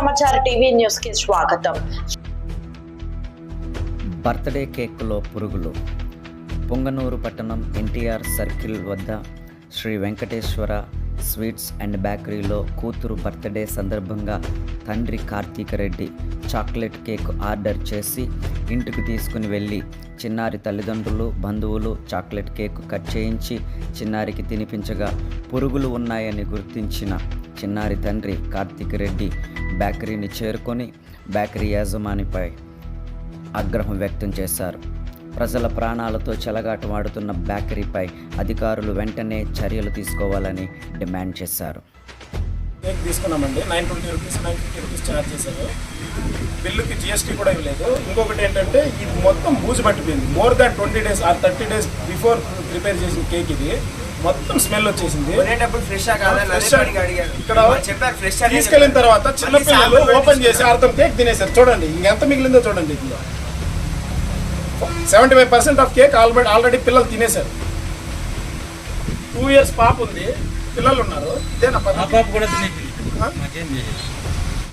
సమాచార టీవీ న్యూస్కి స్వాగతం. బర్త్డే కేకులో పురుగులు. పొంగనూరు పట్టణం ఎన్టీఆర్ సర్కిల్ వద్ద శ్రీ వెంకటేశ్వర స్వీట్స్ అండ్ బేకరీలో కూతురు బర్త్డే సందర్భంగా తండ్రి Karthika Reddy chocolate cake order చేసి ఇంటికి తీసుకుని వెళ్ళి చిన్నారి తల్లిదండ్రులు బంధువులు చాక్లెట్ కేక్ కట్ చేయించి చిన్నారికి తినిపించగా పురుగులు ఉన్నాయని గుర్తించిన చిన్నారి తండ్రి కార్తీక్ రెడ్డి బేకరీని చేరుకొని బేకరీ యాజమానిపై ఆగ్రహం వ్యక్తం చేశారు. ప్రజల ప్రాణాలతో చెలగాటమాడుతున్న బేకరీపై అధికారులు వెంటనే చర్యలు తీసుకోవాలని డిమాండ్ చేశారు. కేక్ తీసుకున్నామండి. Nine twenty rupees nine fifty rupees charge చేశారు. బిల్లుకి జిఎస్టీ కూడా ఇవ్వలేదు. ఇంకొకటి ఏంటంటే ఇది మొత్తం బూజు పట్టిపోయింది. More than twenty days or thirty days before prepare చేసిన కేక్ ఇది. మొత్తం స్మెల్ వచ్చేసింది. ఇక్కడ వాళ్ళు చెప్పారు ఫ్రెష్ అని తీసుకెళ్ళిన తర్వాత చిన్న మళ్ళీ పిల్లలు sample ఓపెన్ చేసి అర్థం కేక్ తినేశారు. చూడండి ఇంకెంత మిగిలిందో చూడండి ఇందులో. Seventy five percent of cake already already పిల్లలు తినేశారు. టూ ఇయర్స్ పాప ఉంది పిల్లలు ఉన్నారు పద్ధతి? పాప కూడా చేసేది